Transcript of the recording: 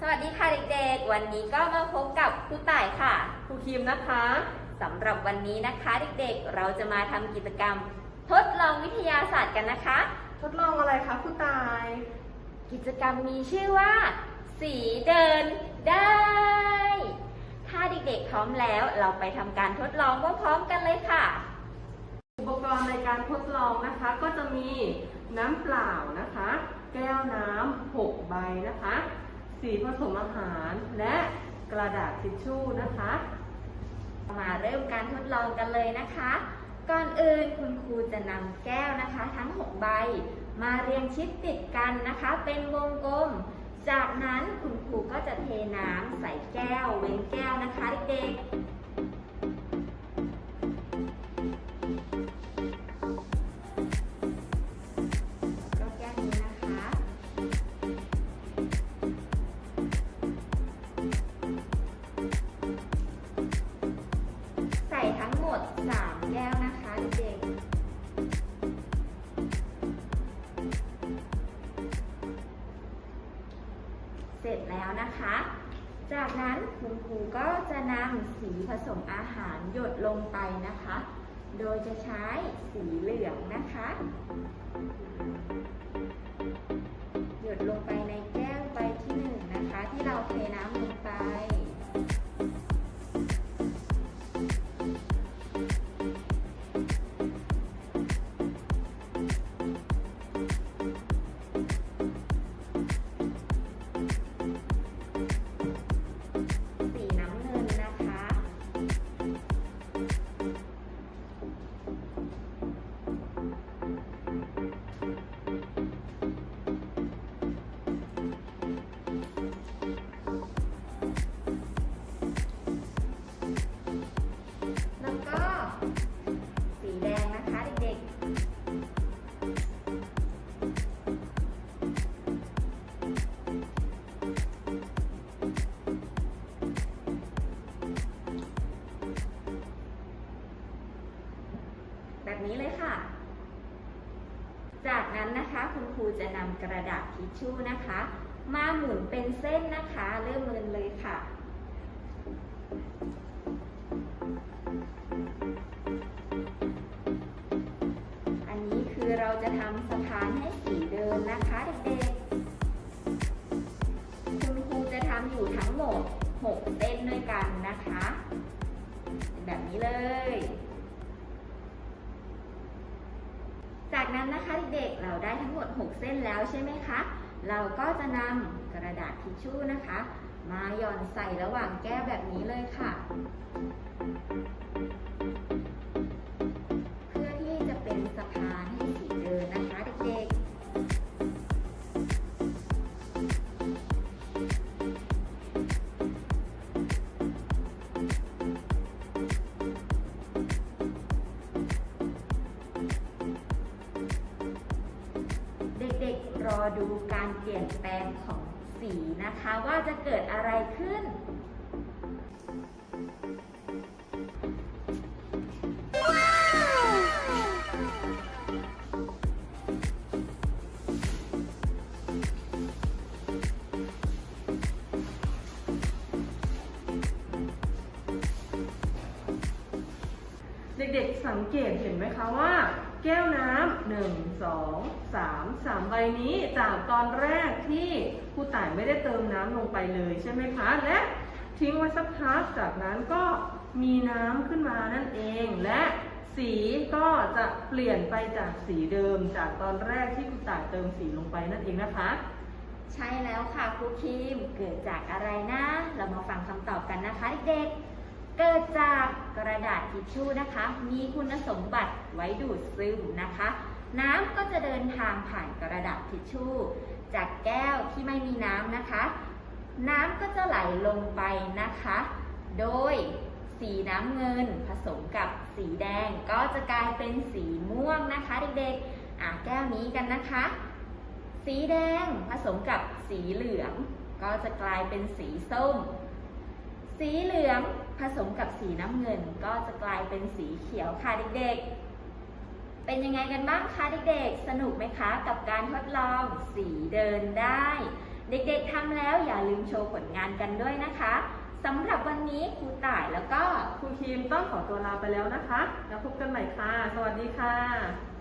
สวัสดีค่ะเด็กๆ วันนี้ก็มาพบกับครูต่ายค่ะ ครูคิมนะคะสำหรับวันนี้นะคะเด็กๆ เราจะมาทำกิจกรรม ทดลองวิทยาศาสตร์กันนะคะ ทดลองอะไรคะครูตาย กิจกรรมมีชื่อว่า สีเดินได้ ถ้าเด็กๆพร้อมแล้วเราไปทำการทดลองพร้อมๆกันเลยค่ะ อุปกรณ์ในการทดลองนะคะก็จะมีน้ำเปล่านะคะ แก้วน้ำหกใบนะคะ สีผสมอาหารและกระดาษทิชชู่นะคะ มาเริ่มการทดลองกันเลยนะคะ ก่อนอื่นคุณครูจะนำแก้วนะคะ ทั้ง 6 ใบ มาเรียงชิดติดกันนะคะ เป็นวงกลม จากนั้นคุณครูก็จะเทน้ำใส่แก้ว เว้นแก้วนะคะเด็กๆ แล้วนะคะ จากนั้นคุณครูก็จะนำสีผสมอาหารหยดลงไปนะคะ โดยจะใช้สีเหลืองนะคะ นั้นนะคะ คุณครูจะนำกระดาษทิชชู่นะคะ มาหมุนเป็นเส้นนะคะ เริ่มเรินเลยค่ะอันนี้คือเราจะทำสะพานให้สีเดินนะคะเด็กๆ คุณครูจะทำอยู่ทั้งหมด 6 เส้นด้วยกันนะคะ แบบนี้เลย จาก นั้นนะคะเด็กๆเราได้ทั้งหมด 6 เส้นแล้วใช่ไหมคะ เราก็จะนำกระดาษทิชชู่นะคะ มาหย่อนใส่ระหว่างแก้วแบบนี้เลยค่ะ รอดูการเปลี่ยนแปลงของสีนะคะ ว่าจะเกิดอะไรขึ้นเด็กๆสังเกตเห็นไหมคะว่า แก้วน้ำ หนึ่งสองสามสามใบนี้จากตอนแรกที่ครูต่ายไม่ได้เติมน้ำลงไปเลยใช่ไหมคะ และทิ้งไว้สักพักจากนั้นก็มีน้ำขึ้นมานั่นเอง และสีก็จะเปลี่ยนไปจากสีเดิมจากตอนแรกที่ครูต่ายเติมสีลงไปนั่นเองนะคะ ใช่แล้วค่ะครูคิมเกิดจากอะไรนะ เรามาฟังคำตอบกันนะคะเด็กเกิดจากกระดาษทิชชู่นะคะ มีคุณสมบัติไว้ดูดซึมนะคะ น้ำก็จะเดินทางผ่านกระดาษทิชชู่ จากแก้วที่ไม่มีน้ำนะคะ น้ำก็จะไหลลงไปนะคะ โดยสีน้ำเงินผสมกับสีแดงก็จะกลายเป็นสีม่วงนะคะเด็กๆ อะแก้วนี้กันนะคะ สีแดงผสมกับสีเหลือง ก็จะกลายเป็นสีส้ม สีเหลืองผสมกับสีน้ำเงิน ก็จะกลายเป็นสีเขียวค่ะเด็กๆ เป็นยังไงกันบ้างคะเด็กๆ สนุกไหมคะ กับการทดลองสีเดินได้ เด็กๆทำแล้วอย่าลืมโชว์ผลงานกันด้วยนะคะสำหรับวันนี้ครูต่ายแล้วก็ครูคีมต้องขอตัวลาไปแล้วนะคะ แล้วพบกันใหม่ค่ะ สวัสดีค่ะ